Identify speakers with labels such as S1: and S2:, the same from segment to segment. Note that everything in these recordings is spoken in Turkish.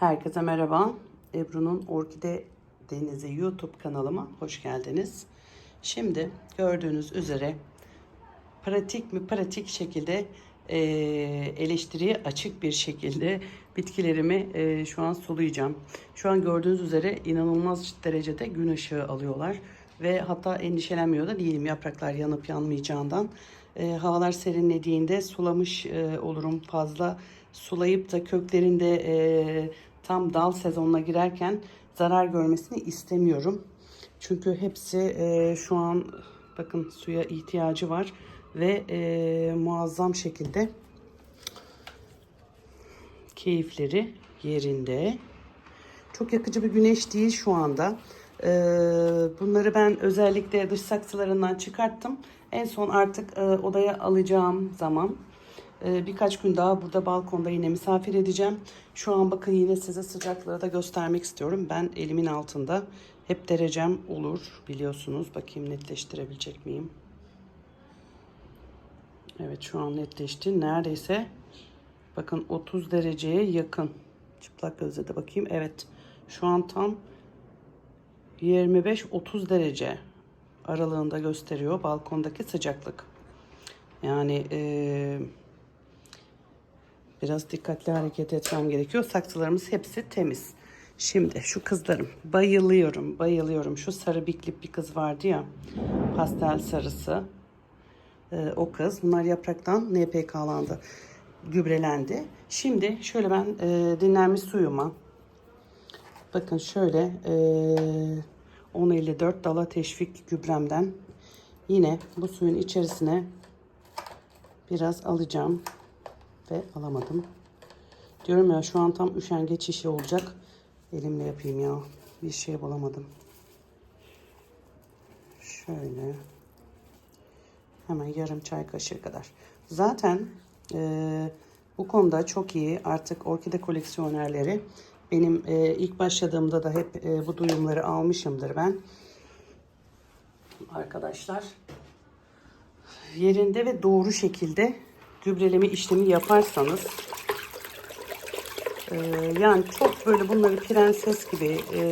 S1: Herkese merhaba. Ebru'nun Orkide Denizi YouTube kanalıma hoş geldiniz. Şimdi gördüğünüz üzere pratik mi pratik şekilde e, eleştiriye açık bir şekilde bitkilerimi e, şu an sulayacağım. Şu an gördüğünüz üzere inanılmaz derecede gün ışığı alıyorlar ve hatta endişelenmiyor da değilim yapraklar yanıp yanmayacağından. E, havalar serinlediğinde sulamış e, olurum fazla sulayıp da köklerinde e, tam dal sezonuna girerken zarar görmesini istemiyorum. Çünkü hepsi e, şu an bakın suya ihtiyacı var ve e, muazzam şekilde keyifleri yerinde. Çok yakıcı bir güneş değil şu anda. Ee, bunları ben özellikle dış saksılarından çıkarttım. En son artık e, odaya alacağım zaman birkaç gün daha burada balkonda yine misafir edeceğim. Şu an bakın yine size sıcaklığı da göstermek istiyorum. Ben elimin altında hep derecem olur biliyorsunuz. Bakayım netleştirebilecek miyim? Evet şu an netleşti. Neredeyse bakın 30 dereceye yakın. Çıplak gözle de bakayım. Evet şu an tam 25-30 derece aralığında gösteriyor balkondaki sıcaklık. Yani eee, biraz dikkatli hareket etmem gerekiyor. Saksılarımız hepsi temiz. Şimdi şu kızlarım bayılıyorum bayılıyorum. Şu sarı biklip bir kız vardı ya pastel sarısı. Ee, o kız. Bunlar yapraktan NPK'landı. Gübrelendi. Şimdi şöyle ben e, dinlenmiş suyuma bakın şöyle e, 1054 dala teşvik gübremden yine bu suyun içerisine biraz alacağım ve alamadım. Diyorum ya şu an tam üşengeç işi olacak. Elimle yapayım ya. Bir şey bulamadım. Şöyle. Hemen yarım çay kaşığı kadar. Zaten e, bu konuda çok iyi artık orkide koleksiyonerleri. Benim e, ilk başladığımda da hep e, bu duyumları almışımdır ben. Arkadaşlar yerinde ve doğru şekilde gübreleme işlemi yaparsanız e, yani çok böyle bunları prenses gibi e,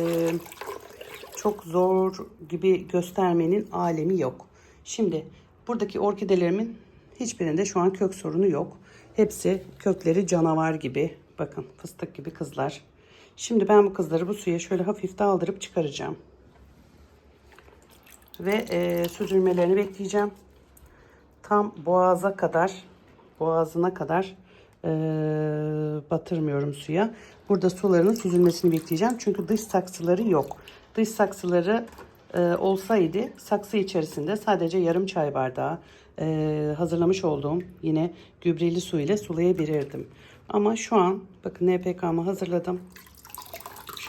S1: çok zor gibi göstermenin alemi yok. Şimdi buradaki orkidelerimin hiçbirinde şu an kök sorunu yok. Hepsi kökleri canavar gibi. Bakın fıstık gibi kızlar. Şimdi ben bu kızları bu suya şöyle hafif daldırıp çıkaracağım. Ve e, süzülmelerini bekleyeceğim. Tam boğaza kadar, boğazına kadar e, batırmıyorum suya. Burada sularının süzülmesini bekleyeceğim. Çünkü dış saksıları yok. Dış saksıları e, olsaydı saksı içerisinde sadece yarım çay bardağı e, hazırlamış olduğum yine gübreli su ile sulayabilirdim. Ama şu an bakın NPK'mı hazırladım.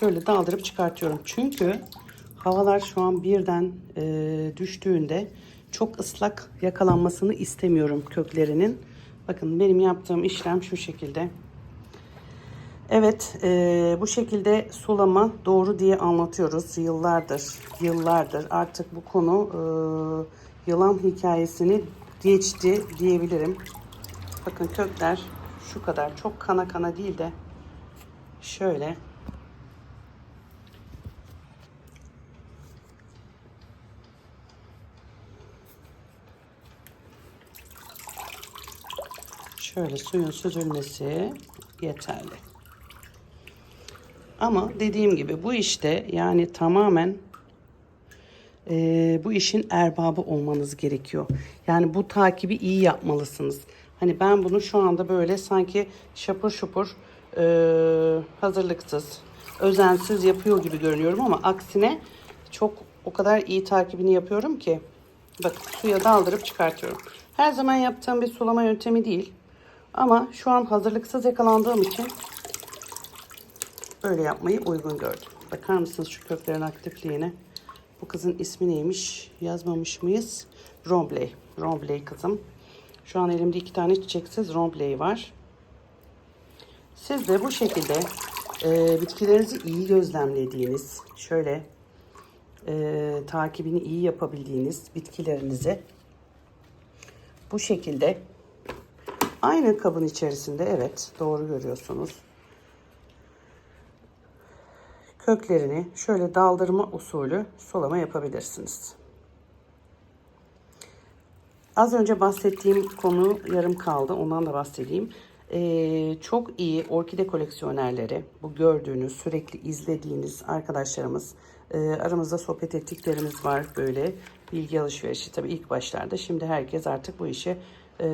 S1: Şöyle daldırıp çıkartıyorum. Çünkü havalar şu an birden e, düştüğünde çok ıslak yakalanmasını istemiyorum köklerinin. Bakın benim yaptığım işlem şu şekilde. Evet, e, bu şekilde sulama doğru diye anlatıyoruz yıllardır. Yıllardır artık bu konu e, yılan hikayesini geçti diyebilirim. Bakın kökler şu kadar çok kana kana değil de şöyle şöyle suyun süzülmesi yeterli. Ama dediğim gibi bu işte yani tamamen e, bu işin erbabı olmanız gerekiyor. Yani bu takibi iyi yapmalısınız. Hani ben bunu şu anda böyle sanki şapur şupur e, hazırlıksız, özensiz yapıyor gibi görünüyorum ama aksine çok o kadar iyi takibini yapıyorum ki. Bak suya daldırıp çıkartıyorum. Her zaman yaptığım bir sulama yöntemi değil. Ama şu an hazırlıksız yakalandığım için Böyle yapmayı uygun gördüm. Bakar mısınız şu köklerin aktifliğine? Bu kızın ismi neymiş? Yazmamış mıyız? Rombley. Rombley kızım. Şu an elimde iki tane çiçeksiz Rombley var. Siz de bu şekilde e, bitkilerinizi iyi gözlemlediğiniz, şöyle e, takibini iyi yapabildiğiniz bitkilerinizi bu şekilde aynı kabın içerisinde evet doğru görüyorsunuz köklerini şöyle daldırma usulü sulama yapabilirsiniz. Az önce bahsettiğim konu yarım kaldı. Ondan da bahsedeyim. Ee, çok iyi orkide koleksiyonerleri, bu gördüğünüz, sürekli izlediğiniz arkadaşlarımız, e, aramızda sohbet ettiklerimiz var böyle bilgi alışverişi tabii ilk başlarda. Şimdi herkes artık bu işi e,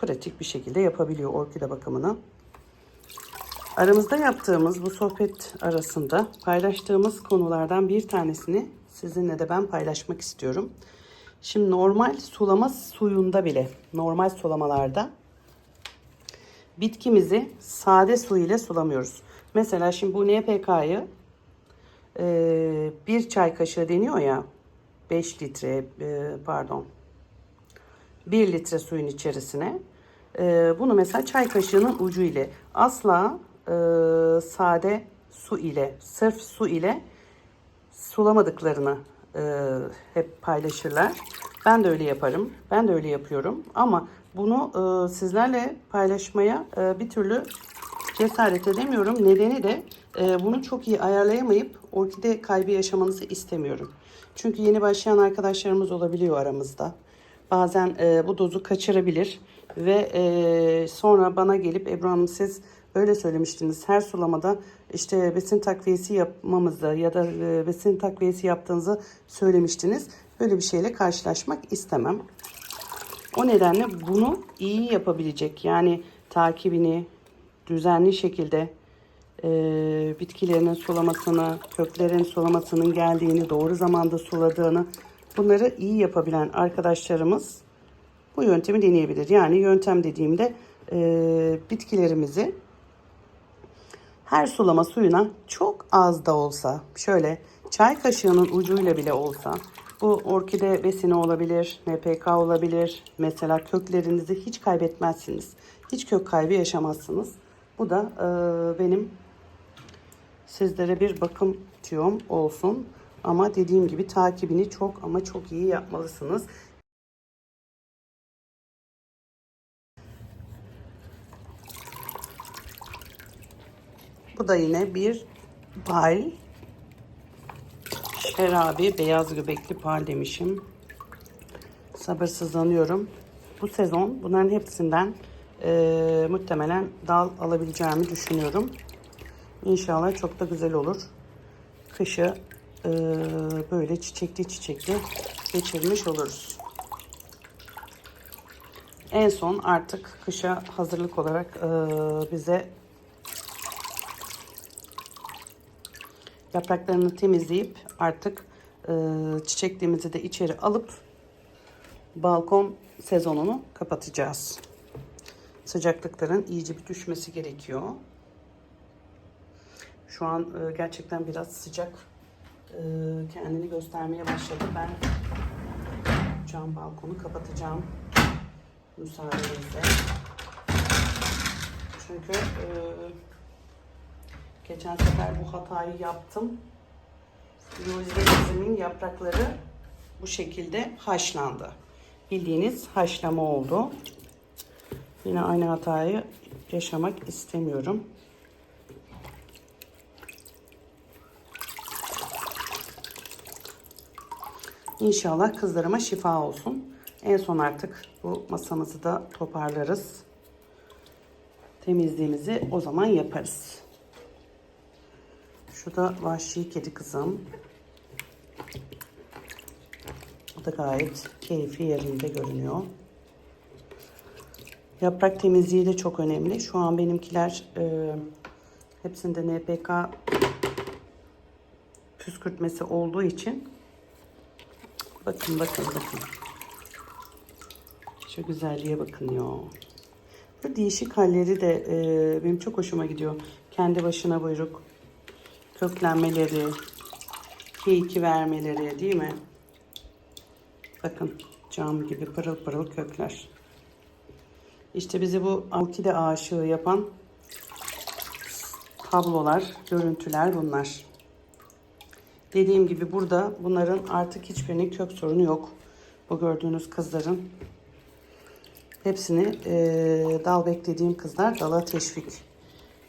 S1: pratik bir şekilde yapabiliyor orkide bakımını. Aramızda yaptığımız bu sohbet arasında paylaştığımız konulardan bir tanesini sizinle de ben paylaşmak istiyorum. Şimdi normal sulama suyunda bile, normal sulamalarda bitkimizi sade su ile sulamıyoruz. Mesela şimdi bu NPK'yı e, bir çay kaşığı deniyor ya 5 litre e, pardon 1 litre suyun içerisine e, bunu mesela çay kaşığının ucu ile asla e, sade su ile sırf su ile sulamadıklarını e, hep paylaşırlar. Ben de öyle yaparım. Ben de öyle yapıyorum. Ama bunu sizlerle paylaşmaya bir türlü cesaret edemiyorum. Nedeni de bunu çok iyi ayarlayamayıp orkide kaybı yaşamanızı istemiyorum. Çünkü yeni başlayan arkadaşlarımız olabiliyor aramızda. Bazen e, bu dozu kaçırabilir ve e, sonra bana gelip Ebru Hanım siz öyle söylemiştiniz. Her sulamada işte besin takviyesi yapmamızı ya da e, besin takviyesi yaptığınızı söylemiştiniz. Böyle bir şeyle karşılaşmak istemem. O nedenle bunu iyi yapabilecek yani takibini düzenli şekilde e, bitkilerinin sulamasını, köklerin sulamasının geldiğini, doğru zamanda suladığını bunları iyi yapabilen arkadaşlarımız bu yöntemi deneyebilir. Yani yöntem dediğimde e, bitkilerimizi her sulama suyuna çok az da olsa şöyle çay kaşığının ucuyla bile olsa bu orkide besini olabilir, NPK olabilir. Mesela köklerinizi hiç kaybetmezsiniz. Hiç kök kaybı yaşamazsınız. Bu da e, benim sizlere bir bakım tüyom olsun. Ama dediğim gibi takibini çok ama çok iyi yapmalısınız. Bu da yine bir pal. Şerabi, beyaz göbekli pal demişim. Sabırsızlanıyorum. Bu sezon bunların hepsinden e, muhtemelen dal alabileceğimi düşünüyorum. İnşallah çok da güzel olur. Kışı e, böyle çiçekli çiçekli geçirmiş oluruz. En son artık kışa hazırlık olarak e, bize yapraklarını temizleyip artık e, çiçekliğimizi de içeri alıp balkon sezonunu kapatacağız. Sıcaklıkların iyice bir düşmesi gerekiyor. Şu an e, gerçekten biraz sıcak e, kendini göstermeye başladı. Ben cam balkonu kapatacağım müsaadenizle. Çünkü e, geçen sefer bu hatayı yaptım. Yolizemizin yaprakları bu şekilde haşlandı. Bildiğiniz haşlama oldu. Yine aynı hatayı yaşamak istemiyorum. İnşallah kızlarıma şifa olsun. En son artık bu masamızı da toparlarız. Temizliğimizi o zaman yaparız. Şu da vahşi kedi kızım. O da gayet keyfi yerinde görünüyor. Yaprak temizliği de çok önemli. Şu an benimkiler e, hepsinde NPK püskürtmesi olduğu için bakın bakın bakın. Şu güzelliğe bakın ya. Bu değişik halleri de e, benim çok hoşuma gidiyor. Kendi başına buyruk köklenmeleri, keyiki vermeleri değil mi? Bakın cam gibi pırıl pırıl kökler. İşte bizi bu orkide aşığı yapan tablolar, görüntüler bunlar. Dediğim gibi burada bunların artık hiçbirinin kök sorunu yok. Bu gördüğünüz kızların hepsini e, dal beklediğim kızlar dala teşvik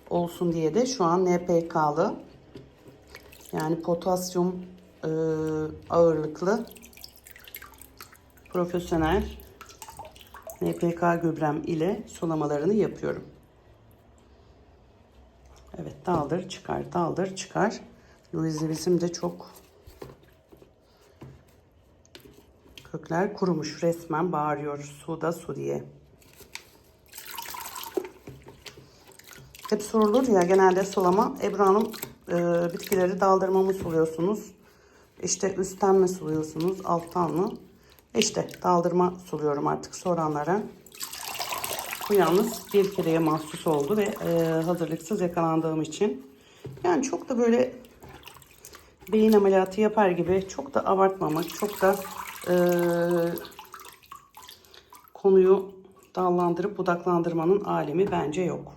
S1: olsun diye de şu an NPK'lı Yani potasyum e, ağırlıklı profesyonel NPK gübrem ile sulamalarını yapıyorum. Evet daldır çıkar daldır çıkar. Louise bizim de çok kökler kurumuş resmen bağırıyor suda su diye. Hep sorulur ya genelde sulama. Ebru Hanım e, bitkileri daldırma mı suluyorsunuz? İşte üstten mi suluyorsunuz alttan mı? İşte daldırma suluyorum artık soranlara. Bu yalnız bir kereye mahsus oldu ve e, hazırlıksız yakalandığım için. Yani çok da böyle beyin ameliyatı yapar gibi çok da abartmamak, çok da e, konuyu dallandırıp budaklandırmanın alemi bence yok.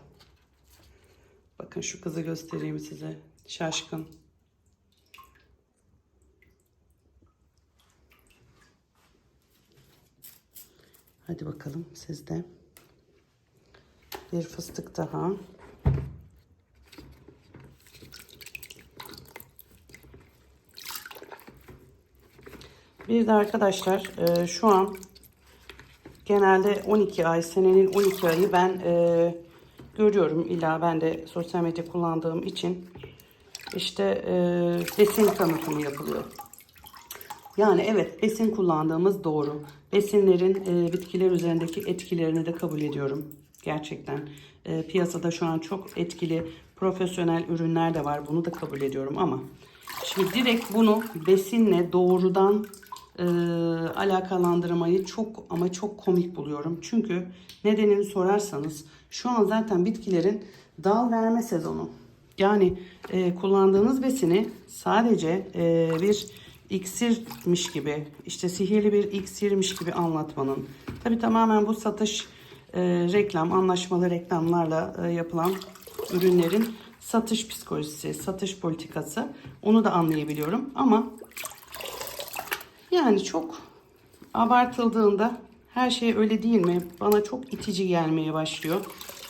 S1: Bakın şu kızı göstereyim size. Şaşkın. Hadi bakalım sizde. Bir fıstık daha. Bir de arkadaşlar e, şu an genelde 12 ay senenin 12 ayı ben e, görüyorum. İlla ben de sosyal medya kullandığım için işte e, besin tanıtımı yapılıyor. Yani evet besin kullandığımız doğru. Besinlerin e, bitkiler üzerindeki etkilerini de kabul ediyorum. Gerçekten e, piyasada şu an çok etkili profesyonel ürünler de var. Bunu da kabul ediyorum ama şimdi direkt bunu besinle doğrudan e, alakalandırmayı çok ama çok komik buluyorum. Çünkü nedenini sorarsanız şu an zaten bitkilerin dal verme sezonu. Yani e, kullandığınız besini sadece e, bir iksirmiş gibi, işte sihirli bir iksirmiş gibi anlatmanın. Tabi tamamen bu satış e, reklam, anlaşmalı reklamlarla e, yapılan ürünlerin satış psikolojisi, satış politikası onu da anlayabiliyorum. Ama yani çok abartıldığında her şey öyle değil mi? Bana çok itici gelmeye başlıyor.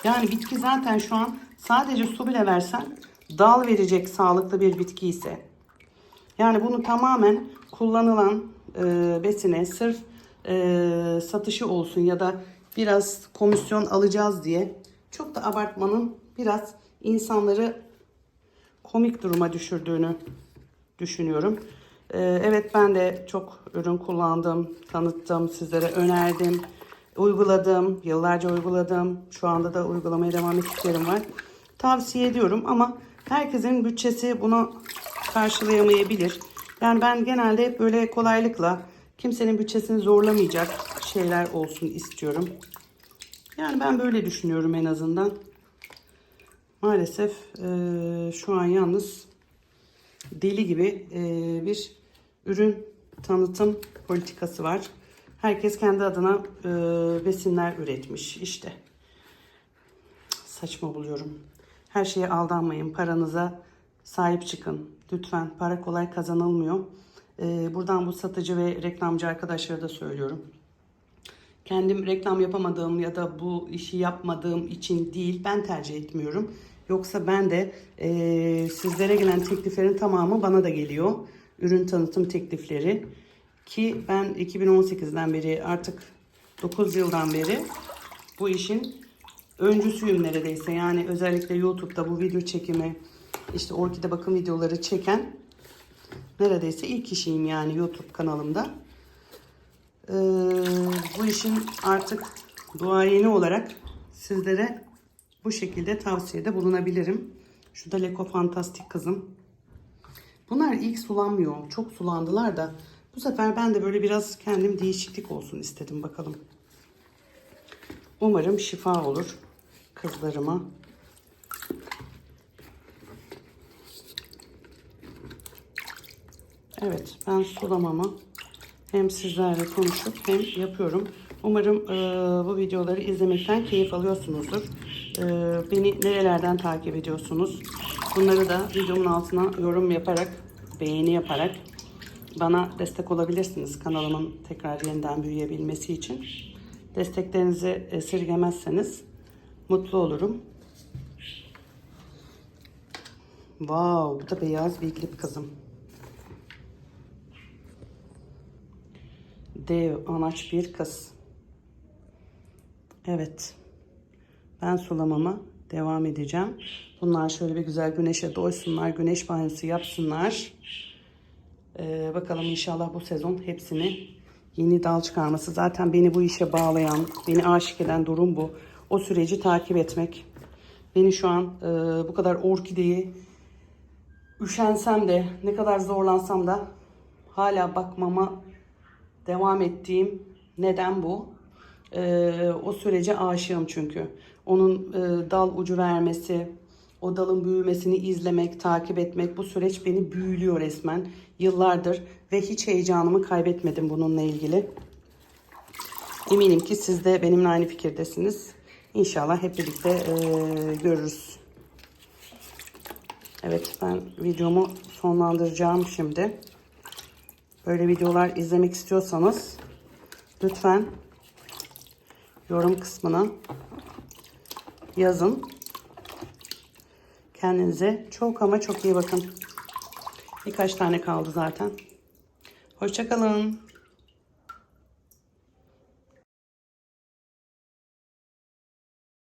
S1: Yani bitki zaten şu an sadece su bile versen dal verecek sağlıklı bir bitki ise. Yani bunu tamamen kullanılan e, besine sırf e, satışı olsun ya da biraz komisyon alacağız diye çok da abartmanın biraz insanları komik duruma düşürdüğünü düşünüyorum. Ee, evet ben de çok ürün kullandım, tanıttım, sizlere önerdim, uyguladım, yıllarca uyguladım. Şu anda da uygulamaya devam ettiklerim var. Tavsiye ediyorum ama herkesin bütçesi bunu karşılayamayabilir. Yani ben genelde hep böyle kolaylıkla kimsenin bütçesini zorlamayacak şeyler olsun istiyorum. Yani ben böyle düşünüyorum en azından. Maalesef e, şu an yalnız deli gibi e, bir ürün tanıtım politikası var. Herkes kendi adına e, besinler üretmiş işte. Saçma buluyorum. Her şeye aldanmayın. Paranıza sahip çıkın. Lütfen para kolay kazanılmıyor. E, buradan bu satıcı ve reklamcı arkadaşlara da söylüyorum. Kendim reklam yapamadığım ya da bu işi yapmadığım için değil ben tercih etmiyorum. Yoksa ben de e, sizlere gelen tekliflerin tamamı bana da geliyor. Ürün tanıtım teklifleri. Ki ben 2018'den beri artık 9 yıldan beri bu işin öncüsüyüm neredeyse. Yani özellikle YouTube'da bu video çekimi, işte orkide bakım videoları çeken neredeyse ilk kişiyim yani YouTube kanalımda. Ee, bu işin artık duayeni olarak sizlere bu şekilde tavsiyede bulunabilirim. Şu da Leko Fantastik kızım. Bunlar ilk sulanmıyor. Çok sulandılar da bu sefer ben de böyle biraz kendim değişiklik olsun istedim bakalım. Umarım şifa olur kızlarıma. Evet ben sulamamı hem sizlerle konuşup hem yapıyorum. Umarım e, bu videoları izlemekten keyif alıyorsunuzdur. E, beni nerelerden takip ediyorsunuz? Bunları da videomun altına yorum yaparak, beğeni yaparak bana destek olabilirsiniz kanalımın tekrar yeniden büyüyebilmesi için. Desteklerinizi esirgemezseniz mutlu olurum. Wow, bu da beyaz bir iklip kızım. Dev anaç bir kız. Evet. Ben sulamama devam edeceğim. Bunlar şöyle bir güzel güneşe doysunlar. Güneş banyosu yapsınlar. Ee, bakalım inşallah bu sezon hepsini yeni dal çıkarması. Zaten beni bu işe bağlayan, beni aşık eden durum bu. O süreci takip etmek. Beni şu an e, bu kadar orkideyi üşensem de ne kadar zorlansam da hala bakmama devam ettiğim neden bu. Ee, o sürece aşığım çünkü. Onun e, dal ucu vermesi, o dalın büyümesini izlemek, takip etmek bu süreç beni büyülüyor resmen yıllardır ve hiç heyecanımı kaybetmedim bununla ilgili. Eminim ki siz de benimle aynı fikirdesiniz. İnşallah hep birlikte e, görürüz. Evet ben videomu sonlandıracağım şimdi. Böyle videolar izlemek istiyorsanız lütfen yorum kısmına yazın. Kendinize çok ama çok iyi bakın. Birkaç tane kaldı zaten. Hoşçakalın.